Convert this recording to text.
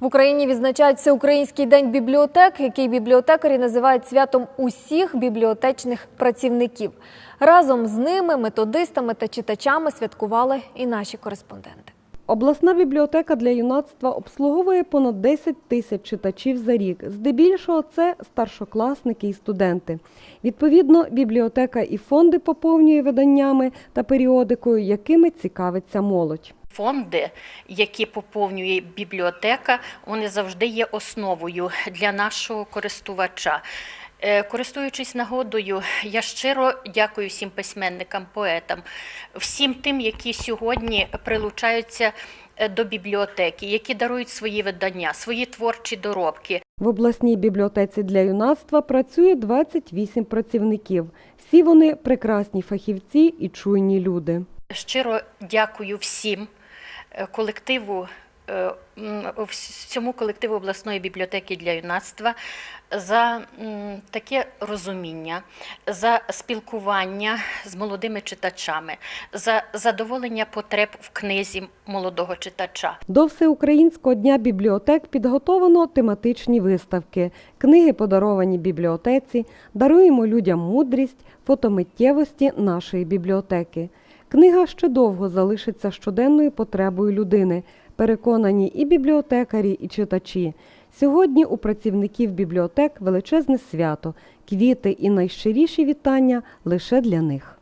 В Україні відзначають Всеукраїнський день бібліотек, який бібліотекарі називають святом усіх бібліотечних працівників. Разом з ними, методистами та читачами святкували і наші кореспонденти. Обласна бібліотека для юнацтва обслуговує понад 10 тисяч читачів за рік. Здебільшого це старшокласники і студенти. Відповідно, бібліотека і фонди поповнює виданнями та періодикою, якими цікавиться молодь. Фонди, які поповнює бібліотека, вони завжди є основою для нашого користувача. Е, Користуючись нагодою, я щиро дякую всім письменникам, поетам, всім тим, які сьогодні прилучаються е, до бібліотеки, які дарують свої видання, свої творчі доробки. В обласній бібліотеці для юнацтва працює 28 працівників. Всі вони прекрасні фахівці і чуйні люди. Щиро дякую всім колективу, е, м, всьому колективу обласної бібліотеки для юнацтва за таке розуміння, за спілкування з молодими читачами, за задоволення потреб в книзі молодого читача. До Всеукраїнського дня бібліотек підготовлено тематичні виставки, книги подаровані бібліотеці, даруємо людям мудрість, фотомиттєвості нашої бібліотеки. Книга ще довго залишиться щоденною потребою людини, переконані і бібліотекарі, і читачі. Сьогодні у працівників бібліотек величезне свято, квіти і найщиріші вітання лише для них.